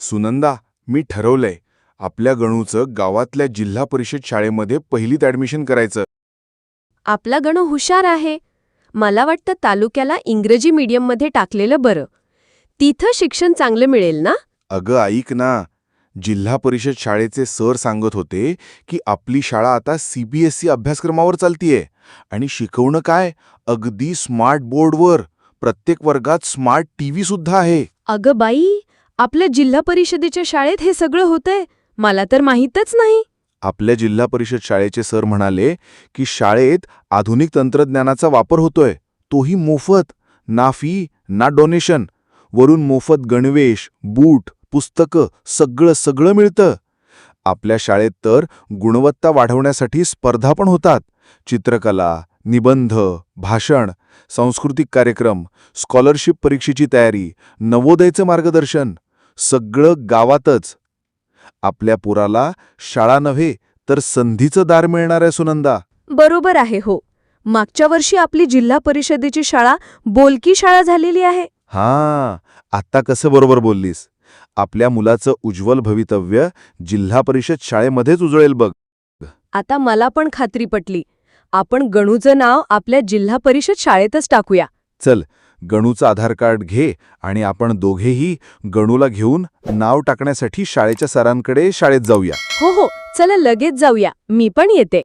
सुनंदा मी ठरवलंय आपल्या गणूचं गावातल्या जिल्हा परिषद शाळेमध्ये पहिलीत ॲडमिशन करायचं. आपला गणू हुशार आहे. मला वाटतं तालुक्याला इंग्रजी मीडियममध्ये टाकलेलं बरं. तिथं शिक्षण चांगलं मिळेल ना? अगं ऐक ना. जिल्हा परिषद शाळेचे सर सांगत होते की आपली शाळा आता सीबीएसई अभ्यासक्रमावर चालतीये. आणि शिकवणं काय? अगदी स्मार्ट बोर्डवर प्रत्येक वर्गात स्मार्ट टीव्ही सुद्धा आहे. अगं बाई आपल्या जिल्हा परिषदेच्या शाळेत हे सगळं होतंय? मला तर माहीतच नाही. आपल्या जिल्हा परिषद शाळेचे सर म्हणाले की शाळेत आधुनिक तंत्रज्ञानाचा वापर होतोय. तोही मोफत ना फी ना डोनेशन वरून मोफत गणवेश बूट पुस्तकं सगळं सगळं मिळतं. आपल्या शाळेत तर गुणवत्ता वाढवण्यासाठी स्पर्धा पण होतात. चित्रकला निबंध भाषण सांस्कृतिक कार्यक्रम स्कॉलरशिप परीक्षेची तयारी नवोदयचं मार्गदर्शन सगळं गावातच. आपल्या पुराला शाळा नव्हे तर संधीचं दार मिळणार आहे सुनंदा. बरोबर आहे हो. मागच्या वर्षी आपली जिल्हा परिषदेची शाळा बोलकी शाळा झालेली आहे. हां आत्ता कसं बरोबर बोललीस. आपल्या मुलाचं उज्ज्वल भवितव्य जिल्हा परिषद शाळेमध्येच उजळेल बघ. आता मला पण खात्री पटली. आपण गणूचं नाव आपल्या जिल्हा परिषद शाळेतच टाकूया. चल गणूचं आधार कार्ड घे आणि आपण दोघेही गणूला घेऊन नाव टाकण्यासाठी शाळेच्या सरांकडे शाळेत जाऊया. हो हो. चला लगेच जाऊया. मी पण येते.